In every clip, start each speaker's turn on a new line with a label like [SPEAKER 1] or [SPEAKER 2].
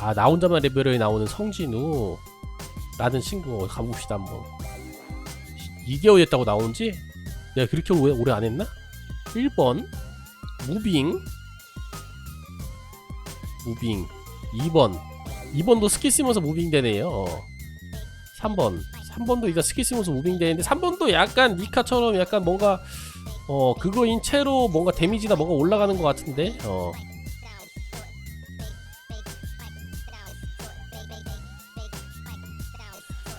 [SPEAKER 1] 아 나 혼자만 레벨에 나오는 성진우 라는 친구 가봅시다 한번. 2개월 됐다고 나온지? 내가 그렇게 오래, 오래 안 했나? 1번 무빙. 무빙. 2번. 2번도 스킬 쓰면서 무빙 되네요. 3번. 3번도 일단 스킬 쓰면서 무빙 되는데 3번도 약간 니카처럼 약간 뭔가 어 그거인 채로 뭔가 데미지나 뭔가 올라가는 것 같은데? 어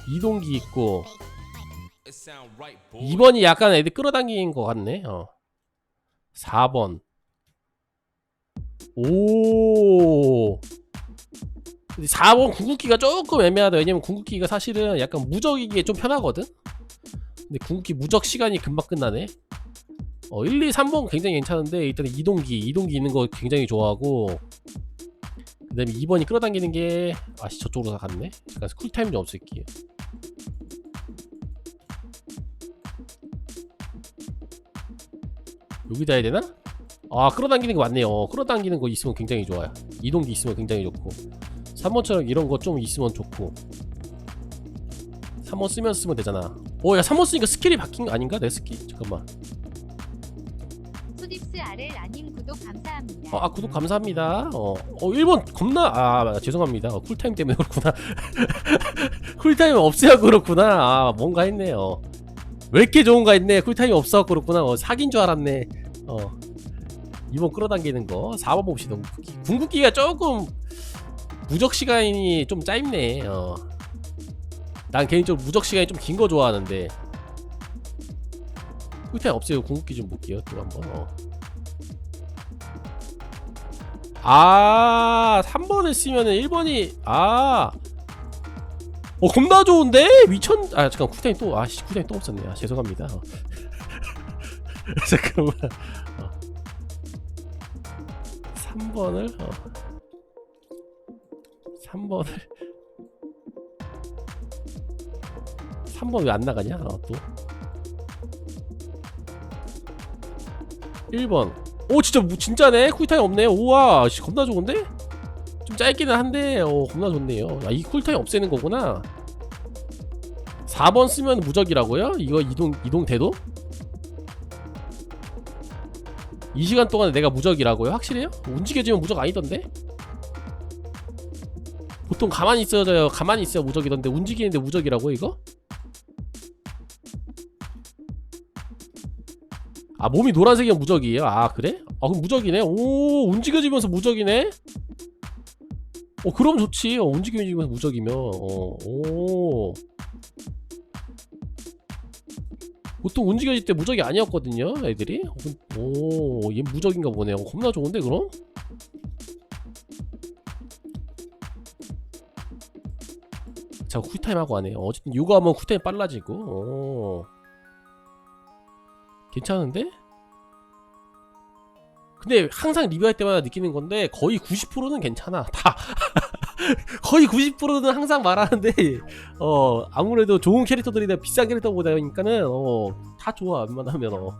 [SPEAKER 1] 이동기 있고 2번이 약간 애들 끌어당기는 것 같네 어. 4번. 오. 4번 궁극기가 조금 애매하다. 왜냐면 궁극기가 사실은 약간 무적이기에 좀 편하거든? 근데 궁극기 무적 시간이 금방 끝나네. 어 1, 2, 3번 굉장히 괜찮은데 일단 이동기. 이동기 있는 거 굉장히 좋아하고. 그 다음에 2번이 끌어당기는 게 아씨 저쪽으로 다 갔네. 잠깐 쿨타임 좀 없앨게요 여기다 해야 되나? 아 끌어당기는 거 맞네요. 어, 끌어당기는 거 있으면 굉장히 좋아요. 이동기 있으면 굉장히 좋고. 3번처럼 이런 거 좀 있으면 좋고. 3번 쓰면 쓰면 되잖아. 오야 3번 쓰니까 스킬이 바뀐 거 아닌가? 내 스킬? 잠깐만
[SPEAKER 2] 수딥스 아를 아님 구독 감사합니다.
[SPEAKER 1] 어, 아 구독 감사합니다. 어, 어 1번 겁나 아 죄송합니다. 어, 쿨타임 때문에 그렇구나. 쿨타임 없애야 그렇구나. 아 뭔가 했네요 왜 이렇게 좋은가 했네. 쿨타임이 없어서 그렇구나. 어, 사귄 줄 알았네. 어 2번 끌어당기는 거 4번 봅시다. 궁극기 궁극기가 조금 무적 시간이 좀 짧네 어. 난 개인적으로 무적 시간이 좀 긴 거 좋아하는데 쿨타임 없애요 궁극기 좀 볼게요 또 한번 어. 아 3번을 쓰면은 1번이 아 어, 겁나 좋은데? 미천, 아, 잠깐, 쿨타임 또, 아, 씨, 쿨타임 또 없었네. 아, 죄송합니다. 어. 잠깐만. 어. 3번을, 어. 3번을. 3번 왜 안 나가냐? 어, 또. 1번. 오, 진짜, 무- 진짜네? 쿨타임 없네. 우와, 씨, 겁나 좋은데? 좀 짧기는 한데 어 겁나 좋네요 아 이 쿨타임 없애는 거구나 4번 쓰면 무적이라고요? 이거 이동 이동 돼도? 이 시간 동안에 내가 무적이라고요? 확실해요? 움직여지면 무적 아니던데? 보통 가만히 있어져요 가만히 있어야 무적이던데 움직이는데 무적이라고 이거? 아 몸이 노란색이면 무적이에요? 아 그래? 아 그럼 무적이네? 오 움직여지면서 무적이네? 어 그럼 좋지 어, 움직이면서 무적이면 어, 오 보통 움직여질 때 무적이 아니었거든요 애들이 오 얘 무적인가 보네요 어, 겁나 좋은데 그럼? 자 쿨타임 하고 하네 어, 어쨌든 요거 하면 쿨타임 빨라지고 오. 괜찮은데? 근데 항상 리뷰할 때마다 느끼는 건데 거의 90%는 괜찮아. 다. 거의 90%는 항상 말하는데 어 아무래도 좋은 캐릭터들이나 비싼 캐릭터 보다 보니까는 어 다 좋아 웬만하면. 어